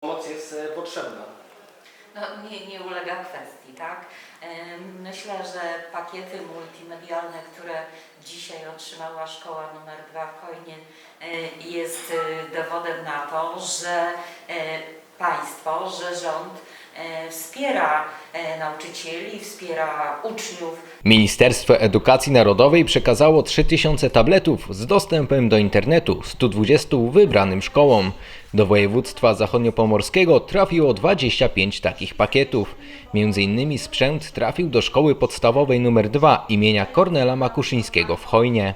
Pomoc jest e, potrzebna. No, nie, nie ulega kwestii, tak? Myślę, że pakiety multimedialne, które dzisiaj otrzymała szkoła numer 2 w Chojnie y, jest y, dowodem na to, że państwo, że rząd y, wspiera y, nauczycieli, wspiera uczniów, Ministerstwo Edukacji Narodowej przekazało 3000 tabletów z dostępem do internetu 120 wybranym szkołom. Do województwa zachodniopomorskiego trafiło 25 takich pakietów. Między innymi sprzęt trafił do szkoły podstawowej nr 2 imienia Kornela Makuszyńskiego w Chojnie.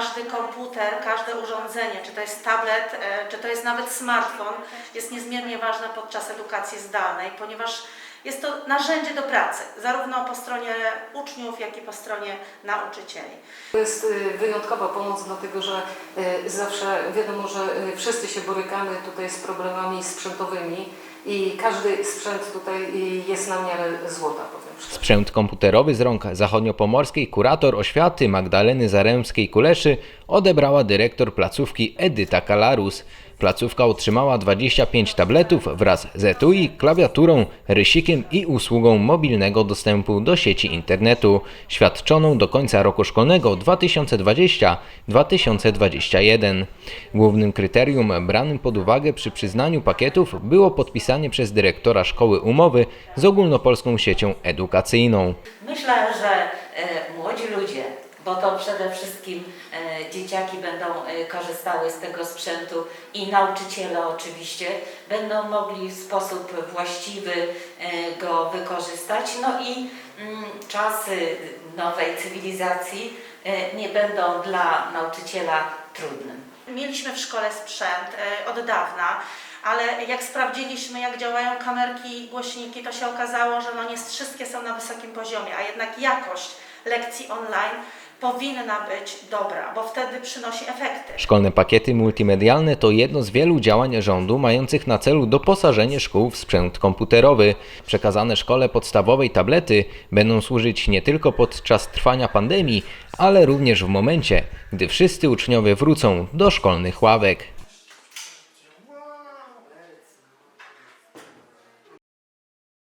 Każdy komputer, każde urządzenie, czy to jest tablet, e, czy to jest nawet smartfon, jest niezmiernie ważne podczas edukacji zdalnej, ponieważ jest to narzędzie do pracy, zarówno po stronie uczniów, jak i po stronie nauczycieli. To jest y, wyjątkowa pomoc, dlatego że y, zawsze wiadomo, że y, wszyscy się borykamy tutaj z problemami sprzętowymi i każdy sprzęt tutaj jest na miarę złota. Sprzęt komputerowy z rąk zachodniopomorskiej kurator oświaty Magdaleny Zaremskiej-Kuleszy odebrała dyrektor placówki Edyta Kalarus. Placówka otrzymała 25 tabletów wraz z etui, klawiaturą, rysikiem i usługą mobilnego dostępu do sieci internetu, świadczoną do końca roku szkolnego 2020-2021. Głównym kryterium branym pod uwagę przy przyznaniu pakietów było podpisanie przez dyrektora szkoły umowy z ogólnopolską siecią edukacyjną. Myślę, że e, młodzi ludzie, bo to przede wszystkim e, dzieciaki będą e, korzystały z tego sprzętu i nauczyciele oczywiście będą mogli w sposób właściwy e, go wykorzystać. No i mm, czasy nowej cywilizacji nie będą dla nauczyciela trudne. Mieliśmy w szkole sprzęt od dawna, ale jak sprawdziliśmy, jak działają kamerki głośniki, to się okazało, że no nie wszystkie są na wysokim poziomie, a jednak jakość lekcji online powinna być dobra, bo wtedy przynosi efekty. Szkolne pakiety multimedialne to jedno z wielu działań rządu mających na celu doposażenie szkół w sprzęt komputerowy. Przekazane szkole podstawowej tablety będą służyć nie tylko podczas trwania pandemii, ale również w momencie, gdy wszyscy uczniowie wrócą do szkolnych ławek.